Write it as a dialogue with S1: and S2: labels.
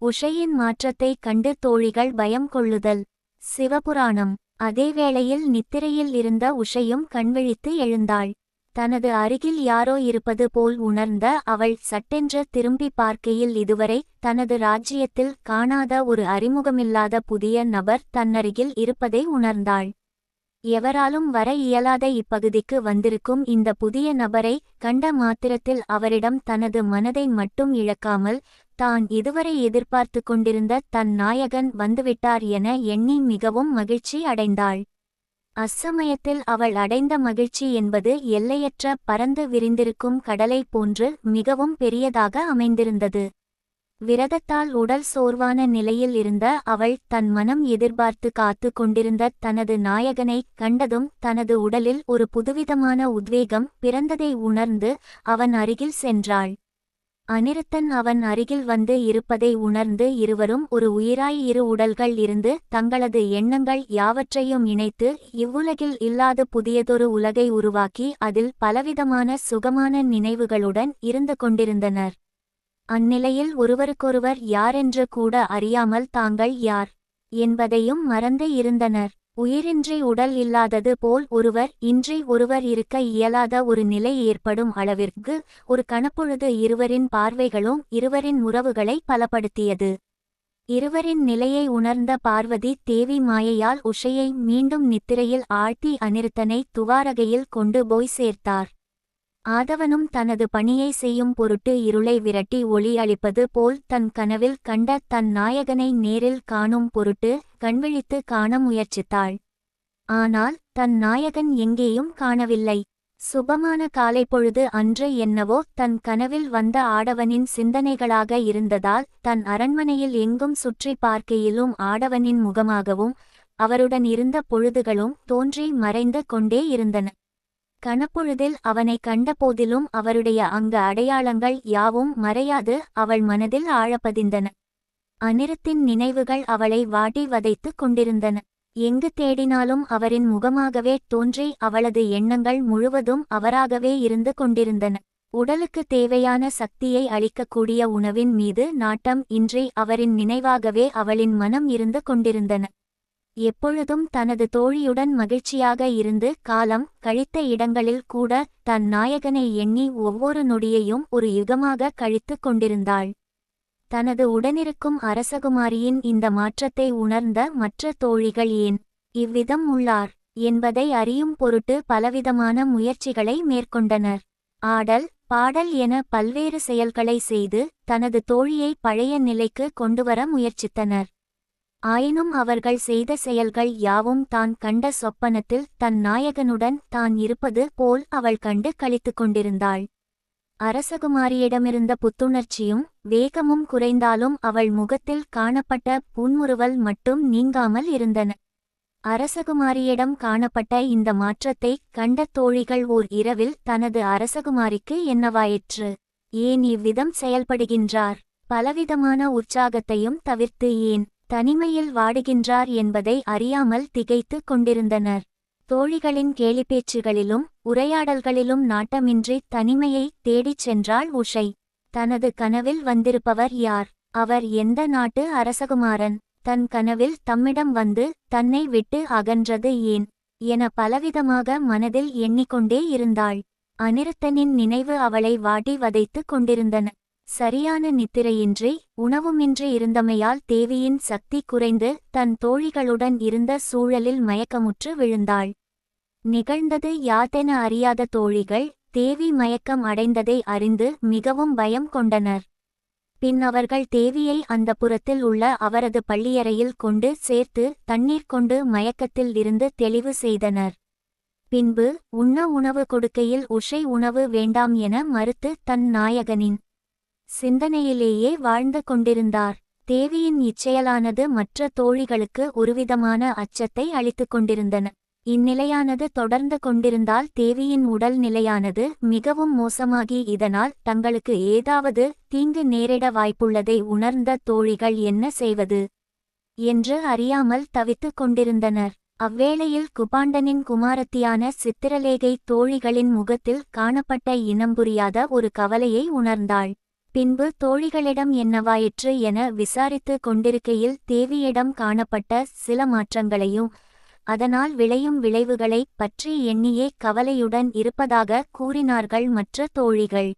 S1: உஷையின் மாற்றத்தைக் கண்டு தோழிகள் பயம் கொள்ளுதல். சிவபுராணம். அதேவேளையில் நித்திரையில் இருந்த உஷையும் கண்விழித்து எழுந்தாள். தனது அருகில் யாரோ இருப்பது போல் உணர்ந்த அவள் சட்டென்று திரும்பி பார்க்கையில் இதுவரை தனது ராஜ்யத்தில் காணாத ஒரு அறிமுகமில்லாத புதிய நபர் தன்னருகில் இருப்பதை உணர்ந்தாள். எவராலும் வர இயலாத இப்பகுதிக்கு வந்திருக்கும் இந்த புதிய நபரை கண்ட மாத்திரத்தில் அவரிடம் தனது மனதை மட்டும் இழக்காமல் தான் இதுவரை எதிர்பார்த்து கொண்டிருந்த தன் நாயகன் வந்துவிட்டார் என எண்ணி மிகவும் மகிழ்ச்சி அடைந்தாள். அச்சமயத்தில் அவள் அடைந்த மகிழ்ச்சி என்பது எல்லையற்ற பரந்து விரிந்திருக்கும் கடலை போன்று மிகவும் பெரியதாக அமைந்திருந்தது. விரதத்தால் உடல் சோர்வான நிலையில் இருந்த அவள் தன் மனம் எதிர்பார்த்து காத்து கொண்டிருந்த தனது நாயகனை கண்டதும் தனது உடலில் ஒரு புதுவிதமான உத்வேகம் பிறந்ததை உணர்ந்து அவன் அருகில் சென்றாள். அனிருத்தன் அவன் அருகில் வந்து இருப்பதை உணர்ந்து இருவரும் ஒரு உயிராய் இரு உடல்கள் இருந்து தங்களது எண்ணங்கள் யாவற்றையும் இணைத்து இவ்வுலகில் இல்லாத புதியதொரு உலகை உருவாக்கி அதில் பலவிதமான சுகமான நினைவுகளுடன் இருந்து கொண்டிருந்தனர். அந்நிலையில் ஒருவருக்கொருவர் யாரென்று கூட அறியாமல் தாங்கள் யார்? என்பதையும் மறந்து இருந்தனர். உயிரின்றி உடல் இல்லாதது போல் ஒருவர் இன்றி ஒருவர் இருக்க இயலாத ஒரு நிலை ஏற்படும் அளவிற்கு ஒரு கணப்பொழுது இருவரின் பார்வைகளும் இருவரின் உறவுகளை பலப்படுத்தியது. இருவரின் நிலையை உணர்ந்த பார்வதி தேவி மாயையால் உஷையை மீண்டும் நித்திரையில் ஆழ்த்தி அனிருத்தனை துவாரகையில் கொண்டு போய் சேர்த்தார். ஆதவனும் தனது பணியை செய்யும் பொருட்டு இருளை விரட்டி ஒளி அளிப்பது போல் தன் கனவில் கண்ட தன் நாயகனை நேரில் காணும் பொருட்டு கண்விழித்து காண முயற்சித்தாள். ஆனால் தன் நாயகன் எங்கேயும் காணவில்லை. சுபமான காலை பொழுது அன்று என்னவோ தன் கனவில் வந்த ஆடவனின் சிந்தனைகளாக இருந்ததால் தன் அரண்மனையில் எங்கும் சுற்றி பார்க்கையிலும் ஆடவனின் முகமாகவும் அவருடன் இருந்த பொழுதுகளும் தோன்றி மறைந்து கொண்டே இருந்தன. கணப்பொழுதில் அவனை கண்டபோதிலும் அவருடைய அங்க அடையாளங்கள் யாவும் மறையாது அவள் மனதில் ஆழப்பதிந்தன. அனிருத்தின் நினைவுகள் அவளை வாட்டி வதைத்துக் கொண்டிருந்தன. எங்கு தேடினாலும் அவரின் முகமாகவே தோன்றி அவளது எண்ணங்கள் முழுவதும் அவராகவே இருந்து கொண்டிருந்தன. உடலுக்கு தேவையான சக்தியை அளிக்கக்கூடிய உணவின் மீது நாட்டம் இன்றி அவரின் நினைவாகவே அவளின் மனம் இருந்து கொண்டிருந்தன. எப்பொழுதும் தனது தோழியுடன் மகிழ்ச்சியாக இருந்து காலம் கழித்த இடங்களில் கூட தன் நாயகனை எண்ணி ஒவ்வொரு நொடியையும் ஒரு யுகமாக கழித்துக் கொண்டிருந்தாள். தனது உடனிருக்கும் அரசகுமாரியின் இந்த மாற்றத்தை உணர்ந்த மற்ற தோழிகள் ஏன் இவ்விதம் உள்ளார் என்பதை அறியும் பொருட்டு பலவிதமான முயற்சிகளை மேற்கொண்டனர். ஆடல் பாடல் என பல்வேறு செயல்களை செய்து தனது தோழியை பழைய நிலைக்கு கொண்டுவர முயற்சித்தனர். ஆயினும் அவர்கள் செய்த செயல்கள் யாவும் தான் கண்ட சொப்பனத்தில் தன் நாயகனுடன் தான் இருப்பது போல் அவள் கண்டு கழித்துக் கொண்டிருந்தாள். அரசகுமாரியிடமிருந்த புத்துணர்ச்சியும் வேகமும் குறைந்தாலும் அவள் முகத்தில் காணப்பட்ட புன்முறுவல் மட்டும் நீங்காமல் இருந்தன. அரசகுமாரியிடம் காணப்பட்ட இந்த மாற்றத்தை கண்ட தோழிகள் ஓர் இரவில் தனது அரசகுமாரிக்கு என்னவாயிற்று? ஏன் இவ்விதம் செயல்படுகின்றார்? பலவிதமான உற்சாகத்தையும் தவிர்த்து ஏன்? தனிமையில் வாடுகின்றார் என்பதை அறியாமல் திகைத்துக் கொண்டிருந்தனர். தோழிகளின் கேலிப்பேச்சுகளிலும் உரையாடல்களிலும் நாட்டமின்றி தனிமையை தேடிச் சென்றாள் உஷை. தனது கனவில் வந்திருப்பவர் யார்? அவர் எந்த நாட்டு அரசகுமாரன்? தன் கனவில் தம்மிடம் வந்து தன்னை விட்டு அகன்றது ஏன்? என பலவிதமாக மனதில் எண்ணிக்கொண்டே இருந்தாள். அனிருத்தனின் நினைவு அவளை வாட்டி வதைத்துக் கொண்டிருந்தன. சரியான நித்திரையின்றி உணவுமின்றி இருந்தமையால் தேவியின் சக்தி குறைந்து தன் தோழிகளுடன் இருந்த சூழலில் மயக்கமுற்று விழுந்தாள். நிகழ்ந்தது யாதென அறியாத தோழிகள் தேவி மயக்கம் அடைந்ததை அறிந்து மிகவும் பயம் கொண்டனர். பின் அவர்கள் தேவியை அந்த புறத்தில் உள்ள அவரது பள்ளியறையில் கொண்டு சேர்த்து தண்ணீர் கொண்டு மயக்கத்தில் இருந்து தெளிவு செய்தனர். பின்பு உண்ண உணவு கொடுக்கையில் உஷை உணவு வேண்டாம் என மறுத்து தன் நாயகனின் சிந்தனையிலேயே வாழ்ந்து கொண்டிருந்தார். தேவியின் இச்செயலானது மற்ற தோழிகளுக்கு ஒருவிதமான அச்சத்தை அளித்துக் கொண்டிருந்தன. இந்நிலையானது தொடர்ந்து கொண்டிருந்தால் தேவியின் உடல் நிலையானது மிகவும் மோசமாகி இதனால் தங்களுக்கு ஏதாவது தீங்கு நேரிட வாய்ப்புள்ளதை உணர்ந்த தோழிகள் என்ன செய்வது? என்று அறியாமல் தவித்துக் கொண்டிருந்தனர். அவ்வேளையில் குபாண்டனின் குமாரத்தியான சித்திரலேகை தோழிகளின் முகத்தில் காணப்பட்ட இனம் புரியாத ஒரு கவலையை உணர்ந்தாள். பின்பு தோழிகளிடம் என்னவாயிற்று என விசாரித்து கொண்டிருக்கையில் தேவியிடம் காணப்பட்ட சில மாற்றங்களையும் அதனால் விளையும் விளைவுகளை பற்றி எண்ணியே கவலையுடன் இருப்பதாக கூறினார்கள் மற்ற தோழிகள்.